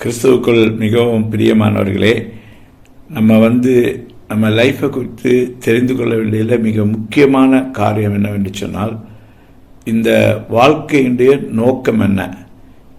கிறிஸ்துவுக்குள் மிகவும் பிரியமானவர்களே நம்ம வந்து நம்ம லைஃப்பை குறித்து தெரிந்து கொள்ள வேண்டியதில் மிக முக்கியமான காரியம் என்னவென்று சொன்னால் இந்த வாழ்க்கையினுடைய நோக்கம் என்ன?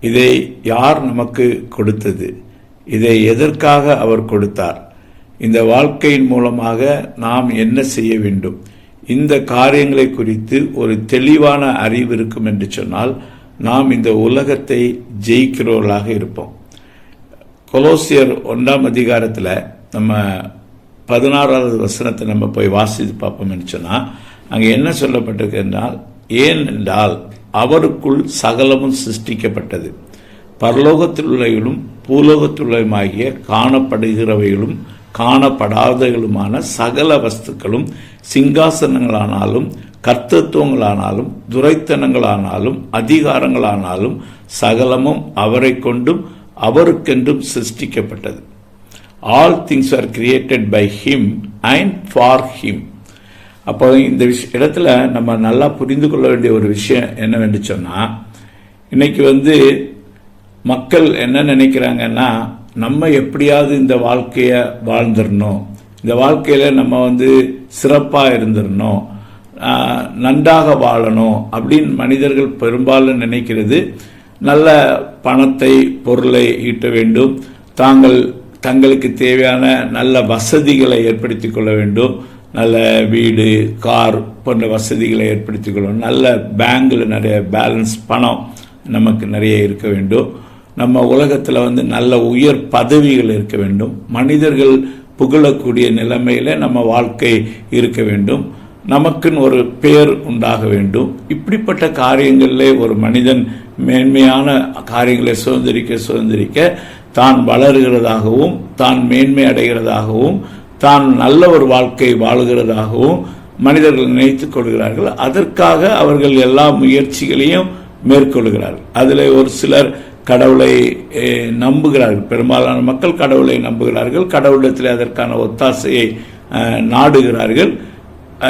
இதை யார் நமக்கு கொடுத்தது? இதை எதற்காக அவர் கொடுத்தார்? இந்த வாழ்க்கையின் மூலமாக நாம் என்ன செய்ய வேண்டும்? இந்த காரியங்களை குறித்து ஒரு தெளிவான அறிவு இருக்கும் என்று சொன்னால் நாம் இந்த உலகத்தை ஜெயிக்கிறவர்களாக இருப்போம். கொலோசியர் ஒன்றாம் அதிகாரத்தில் நம்ம பதினாறாவது வசனத்தை நம்ம போய் வாசித்து பார்ப்போம்னு சொன்னால் அங்கே என்ன சொல்லப்பட்டிருக்கு என்றால் ஏனென்றால் அவருக்குள் சகலமும் சிருஷ்டிக்கப்பட்டது. பரலோகத்தில் உள்ளவைகளும் பூலோகத்துள்ளவையுமாகிய காணப்படுகிறவைகளும் காணப்படாதவைகளுமான சகல வஸ்துக்களும் சிங்காசனங்களானாலும் கர்த்தத்துவங்களானாலும் துரைத்தனங்களானாலும் அதிகாரங்களானாலும் சகலமும் அவரை கொண்டும் அவருக்கென்றும் சிருஷ்டிக்கப்பட்டது. All things are created by him and for him அப்போ இந்த விஷ இடத்துல நம்ம நல்லா புரிந்து கொள்ள வேண்டிய ஒரு விஷயம் என்னவென்று சொன்னால் இன்னைக்கு வந்து மக்கள் என்ன நினைக்கிறாங்கன்னா நம்ம எப்படியாவது இந்த வாழ்க்கையை வாழ்ந்துடணும் இந்த வாழ்க்கையில் நம்ம வந்து சிறப்பாக இருந்துடணும் நன்றாக வாழணும் அப்படின்னு மனிதர்கள் பெரும்பாலும் நினைக்கிறது. நல்ல பணத்தை பொருளை ஈட்ட வேண்டும். தாங்கள் தங்களுக்கு தேவையான நல்ல வசதிகளை ஏற்படுத்தி கொள்ள வேண்டும். நல்ல வீடு கார் போன்ற வசதிகளை ஏற்படுத்தி கொள்ளணும் நல்ல பேங்கில் நிறைய பேலன்ஸ் பணம் நமக்கு நிறைய இருக்க வேண்டும். நம்ம உலகத்தில் வந்து நல்ல உயர் பதவிகள் இருக்க வேண்டும். மனிதர்கள் புகழக்கூடிய நிலைமையில் நம்ம வாழ்க்கை இருக்க வேண்டும். நமக்குன்னு ஒரு பெயர் உண்டாக வேண்டும். இப்படிப்பட்ட காரியங்களிலே ஒரு மனிதன் மேன்மையான காரியங்களை சுதந்திரிக்க சுதந்திரிக்க தான் வளருகிறதாகவும் தான் மேன்மை அடைகிறதாகவும் தான் நல்ல ஒரு வாழ்க்கை வாழுகிறதாகவும் மனிதர்கள் நினைத்துக் கொள்கிறார்கள். அதற்காக அவர்கள் எல்லா முயற்சிகளையும் மேற்கொள்கிறார்கள். அதில் ஒரு சிலர் கடவுளை நம்புகிறார்கள். பெரும்பாலான மக்கள் கடவுளை நம்புகிறார்கள். கடவுளத்தில் அதற்கான ஒத்தாசையை நாடுகிறார்கள்.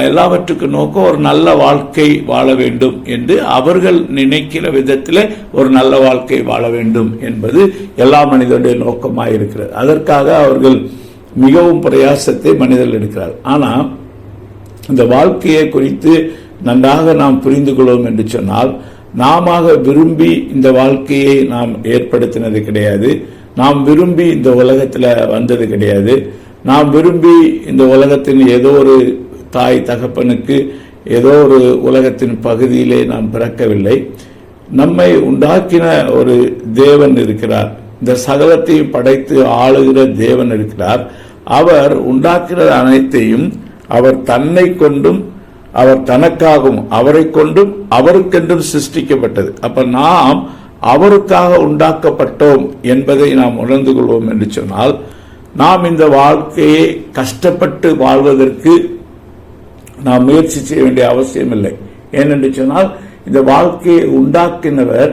எல்லாவற்றுக்கும் நோக்கம் ஒரு நல்ல வாழ்க்கை வாழ வேண்டும் என்று அவர்கள் நினைக்கிற விதத்தில் ஒரு நல்ல வாழ்க்கை வாழ வேண்டும் என்பது எல்லா மனிதனுடைய நோக்கமாக இருக்கிறது. அதற்காக அவர்கள் மிகவும் பிரயாசத்தை மனிதர்கள் எடுக்கிறார் ஆனால் இந்த வாழ்க்கையை குறித்து நன்றாக நாம் புரிந்து கொள்வோம் என்று சொன்னால் நாம விரும்பி இந்த வாழ்க்கையை நாம் ஏற்படுத்தினது கிடையாது. நாம் விரும்பி இந்த உலகத்தில் வந்தது கிடையாது. நாம் விரும்பி இந்த உலகத்தின் ஏதோ ஒரு தாய் தகப்பனுக்கு ஏதோ ஒரு உலகத்தின் பகுதியிலே நாம் பிறக்கவில்லை. நம்மை உண்டாக்கின ஒரு தேவன் இருக்கிறார். இந்த சகலத்தையும் படைத்து ஆளுகிற தேவன் இருக்கிறார். அவர் உண்டாக்கிற அனைத்தையும் அவர் தன்னை கொண்டும் அவர் தனக்காகவும் அவரை கொண்டும் அவருக்கென்றும் சிருஷ்டிக்கப்பட்டது. அப்ப நாம் அவருக்காக உண்டாக்கப்பட்டோம் என்பதை நாம் உணர்ந்து கொள்வோம் என்று சொன்னால் நாம் இந்த வாழ்க்கையை கஷ்டப்பட்டு வாழ்வதற்கு நாம் முயற்சி செய்ய வேண்டிய அவசியம் இல்லை ஏனென்று சொன்னால் இந்த வாழ்க்கையை உண்டாக்கினவர்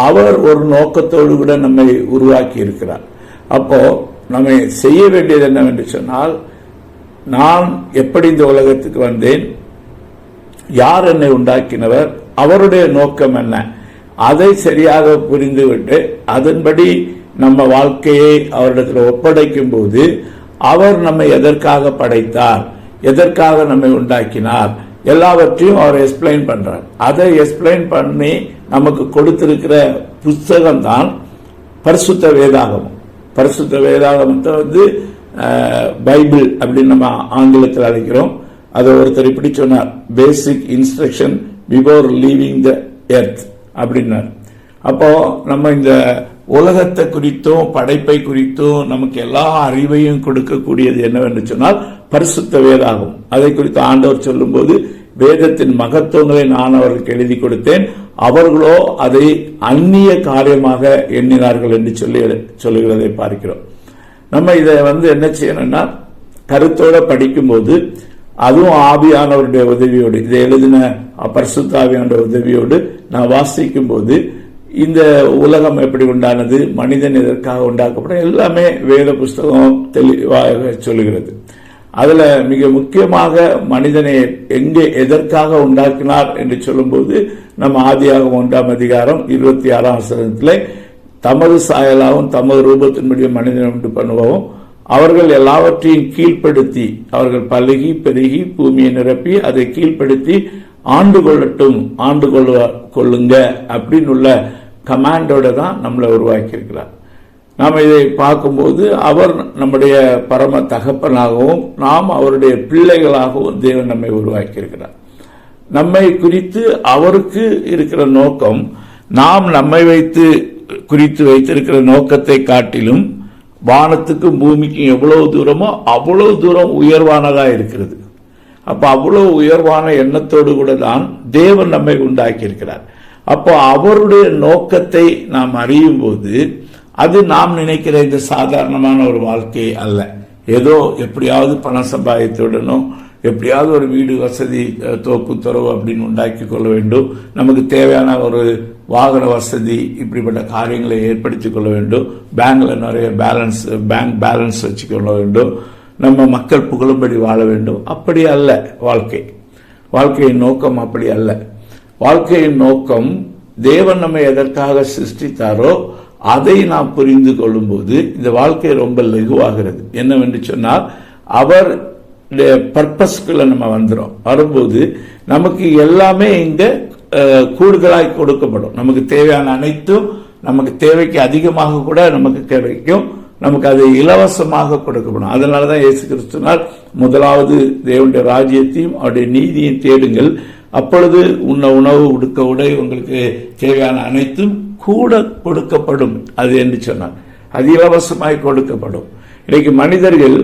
அவர் ஒரு நோக்கத்தோடு கூட நம்மை உருவாக்கி இருக்கிறார் அப்போ நம்ம செய்ய வேண்டியது என்னவென்று சொன்னால் நான் எப்படி இந்த உலகத்துக்கு வந்தேன் யார் என்னை உண்டாக்கினவர் அவருடைய நோக்கம் என்ன அதை சரியாக புரிந்துவிட்டு அதன்படி நம்ம வாழ்க்கையை அவரிடத்தில் ஒப்படைக்கும் போது அவர் நம்மை எதற்காக படைத்தார் எதற்காக நம்மை உண்டாக்கினார்? எல்லாவற்றையும் அவர் எக்ஸ்பிளைன் பண்றார். அதை எக்ஸ்பிளைன் பண்ணி நமக்கு கொடுத்திருக்கிற புஸ்தகம் தான் பரிசுத்த வேதாகமம். பரிசுத்த வேதாகமத்தை வந்து பைபிள் அப்படின்னு நம்ம ஆங்கிலத்தில் அழைக்கிறோம். அதை ஒருத்தர் இப்படி சொன்னார். Basic instruction before leaving the earth அப்படின்னார். அப்போ நம்ம இந்த உலகத்தை குறித்தும் படைப்பை குறித்தும் நமக்கு எல்லா அறிவையும் கொடுக்கக்கூடியது என்னவென்று சொன்னால் பரிசுத்த வேதாகும். அதை குறித்து ஆண்டவர் சொல்லும்போது வேதத்தின் மகத்துவங்களை நான் அவர்களுக்கு எழுதி கொடுத்தேன். அவர்களோ அதை அந்நிய காரியமாக எண்ணினார்கள் என்று சொல்லி சொல்லுகிறதை பார்க்கிறோம். நம்ம இதை வந்து என்ன செய்யணும்னா கருத்தோட படிக்கும்போது அதுவும் ஆவியானவருடைய உதவியோடு இதை எழுதின பரிசுத்த ஆவியானோட உதவியோடு நான் வாசிக்கும் போது இந்த உலகம் எப்படி உண்டானது மனிதன் எதற்காக உண்டாக்கப்படும் எல்லாமே வேத புஸ்தகம் தெளிவாக சொல்லுகிறது. அதில் மிக முக்கியமாக மனிதனை எங்கே எதற்காக உண்டாக்கினார் என்று சொல்லும்போது நம்ம ஆதியாக ஒன்றாம் அதிகாரம் இருபத்தி ஆறாம் வசனத்தில் தமது சாயலாகவும் தமது ரூபத்தின்படி மனிதனை உண்டு பண்ணுவோம். அவர்கள் எல்லாவற்றையும் கீழ்ப்படுத்தி அவர்கள் பழகி பெருகி பூமியை நிரப்பி அதை கீழ்ப்படுத்தி ஆண்டு கொள்ளட்டும் ஆண்டு கொள்ள கொள்ளுங்க அப்படின்னு உள்ள கமாண்டோடு தான் நம்மளை உருவாக்கியிருக்கிறார். நாம் இதை பார்க்கும்போது அவர் நம்முடைய பரம தகப்பனாகவும் நாம் அவருடைய பிள்ளைகளாகவும் தேவன் நம்மை உருவாக்கியிருக்கிறார். நம்மை குறித்து அவருக்கு இருக்கிற நோக்கம் நாம் நம்மை வைத்து குறித்து வைத்திருக்கிற நோக்கத்தை காட்டிலும் வானத்துக்கும் பூமிக்கும் எவ்வளவு தூரமோ அவ்வளவு தூரம் உயர்வானதாக இருக்கிறது. அப்போ அவ்வளோ உயர்வான எண்ணத்தோடு கூட தான் தேவன் நம்மை உண்டாக்கியிருக்கிறார். அப்போ அவருடைய நோக்கத்தை நாம் அறியும் போது அது நாம் நினைக்கிற இந்த சாதாரணமான ஒரு வாழ்க்கை அல்ல. ஏதோ எப்படியாவது பண சம்பாதித்துடணும் எப்படியாவது ஒரு வீடு வசதி தோப்பு துறவு அப்படின்னு உண்டாக்கி கொள்ள வேண்டும். நமக்கு தேவையான ஒரு வாகன வசதி இப்படிப்பட்ட காரியங்களை ஏற்படுத்தி கொள்ள வேண்டும். பேங்க்ல நிறைய பேலன்ஸ் பேங்க் பேலன்ஸ் வச்சுக்கொள்ள வேண்டும். நம்ம மக்கள் புகழும்படி வாழ வேண்டும். அப்படி அல்ல வாழ்க்கை. வாழ்க்கையின் நோக்கம் அப்படி அல்ல. வாழ்க்கையின் நோக்கம் தேவன் நம்மை எதற்காக சிருஷ்டித்தாரோ அதை நாம் புரிந்து கொள்ளும்போது இந்த வாழ்க்கை ரொம்ப லகுவாகிறது. என்னவென்று சொன்னால் அவர் பர்பஸ்க்குள்ள நம்ம வந்துடும் வரும்போது நமக்கு எல்லாமே இங்கே கூடுதலாக கூடுதலாய் கொடுக்கப்படும். நமக்கு தேவையான அனைத்தும் நமக்கு தேவைக்கு அதிகமாக கூட நமக்கு கிடைக்கும். நமக்கு அது இலவசமாக கொடுக்கப்படும். அதனால தான் இயேசு கிறிஸ்துனால் முதலாவது தேவனுடைய ராஜ்யத்தையும் அவருடைய நீதியையும் தேடுங்கள். அப்பொழுது உண்ண உணவு உடுக்க உடை உங்களுக்கு தேவையான அனைத்தும் கூட கொடுக்கப்படும். அது என்று சொன்னார். அது இலவசமாய் கொடுக்கப்படும். இன்னைக்கு மனிதர்கள்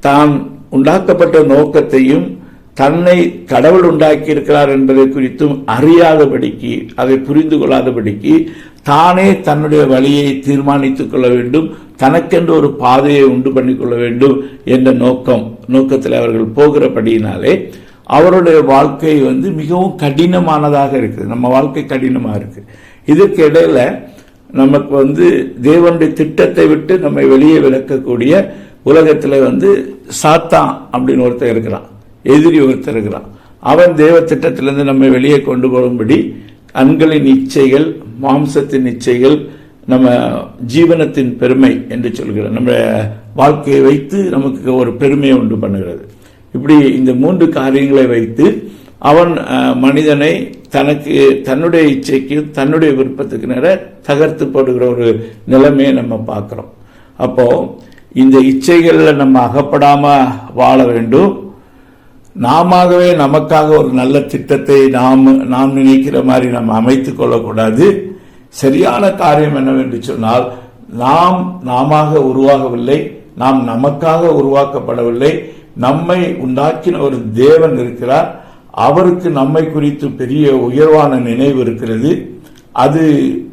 தான் உண்டாக்கப்பட்ட நோக்கத்தையும் தன்னை கடவுள் உண்டாக்கி இருக்கிறார் என்பதை குறித்தும் அறியாதபடிக்கு அதை புரிந்து கொள்ளாதபடிக்கு தானே தன்னுடைய வழியை தீர்மானித்துக் கொள்ள வேண்டும் தனக்கென்று ஒரு பாதையை உண்டு பண்ணி கொள்ள வேண்டும் என்ற நோக்கம் நோக்கத்தில் அவர்கள் போகிறபடியினாலே அவருடைய வாழ்க்கை வந்து மிகவும் கடினமானதாக இருக்குது. நம்ம வாழ்க்கை கடினமாக இருக்குது இதுக்கு இடையில நமக்கு வந்து தேவனுடைய திட்டத்தை விட்டு நம்மை வெளியே விளக்கக்கூடிய உலகத்தில் வந்து சாத்தான் அப்படின்னு ஒருத்தர் இருக்கிறான். எதிரி ஒருத்தர் இருக்கிறான். அவன் தேவ திட்டத்திலிருந்து நம்மை வெளியே கொண்டு போகும்படி கண்களின் இச்சைகள் மாம்சத்தின் இச்சைகள் நம்ம ஜீவனத்தின் பெருமை என்று சொல்கிறோம் நம்ம வாழ்க்கையை வைத்து நமக்கு ஒரு பெருமையை உண்டு பண்ணுகிறது. இப்படி இந்த மூன்று காரியங்களை வைத்து அவன் மனிதனை தனக்கு தன்னுடைய இச்சைக்கு தன்னுடைய விருப்பத்துக்கு நேர தகர்த்து போடுகிற ஒரு நிலைமையை நம்ம பார்க்குறோம். அப்போ இந்த இச்சைகளில் நம்ம அகப்படாமல் வாழ வேண்டும். நாமவே நமக்காக ஒரு நல்ல திட்டத்தை நாம் நாம் நினைக்கிற மாதிரி நம்ம அமைத்து கொள்ளக்கூடாது. சரியான காரியம் என்னவென்று சொன்னால் நாம் நாம உருவாகவில்லை. நாம் நமக்காக உருவாக்கப்படவில்லை. நம்மை உண்டாக்கின ஒரு தேவன் இருக்கிறார். அவருக்கு நம்மை குறித்து பெரிய உயர்வான நினைவு இருக்கிறது. அது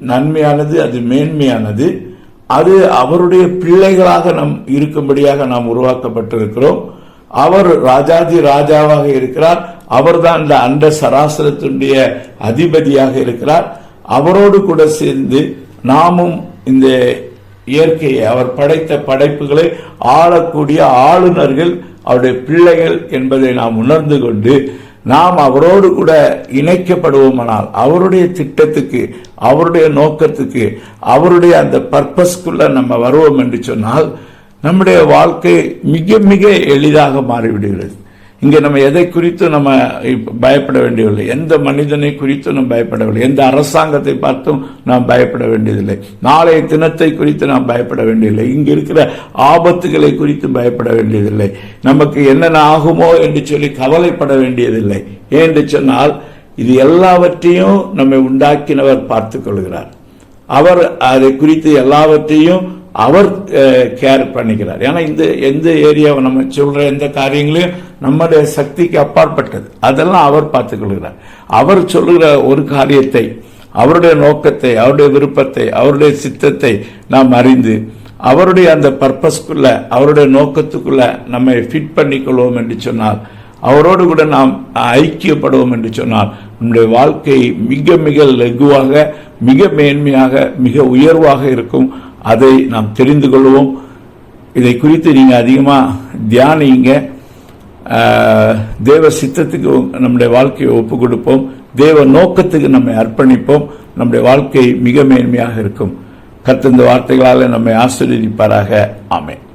நன்மையானது அது மேன்மையானது. அது அவருடைய பிள்ளைகளாக நம் இருக்கும்படியாக நாம் உருவாக்கப்பட்டிருக்கிறோம். அவர் ராஜாதி ராஜாவாக இருக்கிறார். அவர்தான் இந்த அண்ட சராசரத்துடைய அதிபதியாக இருக்கிறார். அவரோடு கூட சேர்ந்து நாமும் இந்த இயற்கையை அவர் படைத்த படைப்புகளை ஆளக்கூடிய ஆளுநர்கள் அவருடைய பிள்ளைகள் என்பதை நாம் உணர்ந்து கொண்டு நாம் அவரோடு கூட இணைக்கப்படுவோமானால் அவருடைய திட்டத்துக்கு அவருடைய நோக்கத்துக்கு அவருடைய அந்த பர்பஸ்க்குள்ள நம்ம வருவோம் என்று சொன்னால் நம்முடைய வாழ்க்கை மிக மிக எளிதாக மாறிவிடுகிறது. இங்கே நம்ம எதை குறித்தும் நம்ம பயப்பட வேண்டியதில்லை. எந்த மனிதனை குறித்தும் நாம் பயப்படவில்லை. எந்த அரசாங்கத்தை பார்த்தும் நாம் பயப்பட வேண்டியதில்லை. நாளைய தினத்தை குறித்து நாம் பயப்பட வேண்டியதில்லை. இங்கே இருக்கிற ஆபத்துகளை குறித்து பயப்பட வேண்டியதில்லை. நமக்கு என்னென்ன ஆகுமோ என்று சொல்லி கவலைப்பட வேண்டியதில்லை. ஏன்னு சொன்னால் இது எல்லாவற்றையும் நம்மை உண்டாக்கினவர் பார்த்துக் கொள்கிறார். அவர் அதை குறித்து எல்லாவற்றையும் அவர் கேர் பண்ணிக்கிறார். ஏன்னா இந்த எந்த ஏரியாவை நம்ம சொல்ற எந்த காரியங்களையும் நம்முடைய சக்திக்கு அப்பாற்பட்டது. அதெல்லாம் அவர் பார்த்துக்கொள்கிறார் அவர் சொல்லுகிற ஒரு காரியத்தை அவருடைய நோக்கத்தை அவருடைய விருப்பத்தை அவருடைய சித்தத்தை நாம் அறிந்து அவருடைய அந்த பர்பஸ்க்குள்ள அவருடைய நோக்கத்துக்குள்ள நம்மை ஃபிட் பண்ணிக்கொள்வோம் என்று சொன்னால் அவரோடு கூட நாம் ஐக்கியப்படுவோம் என்று சொன்னால் நம்முடைய வாழ்க்கை மிக மிக லகுவாக மிக மேன்மையாக மிக உயர்வாக இருக்கும். அதை நாம் தெரிந்து கொள்வோம். இதை குறித்து நீங்கள் அதிகமாக தியானிங்க. தேவ சித்தத்துக்கு நம்முடைய வாழ்க்கையை ஒப்பு கொடுப்போம். தேவ நோக்கத்துக்கு நம்மை அர்ப்பணிப்போம். நம்முடைய வாழ்க்கை மிக மேன்மையாக இருக்கும். கத்திருந்த வார்த்தைகளால் நம்மை ஆசீர்வதிப்பாராக. ஆமேன்.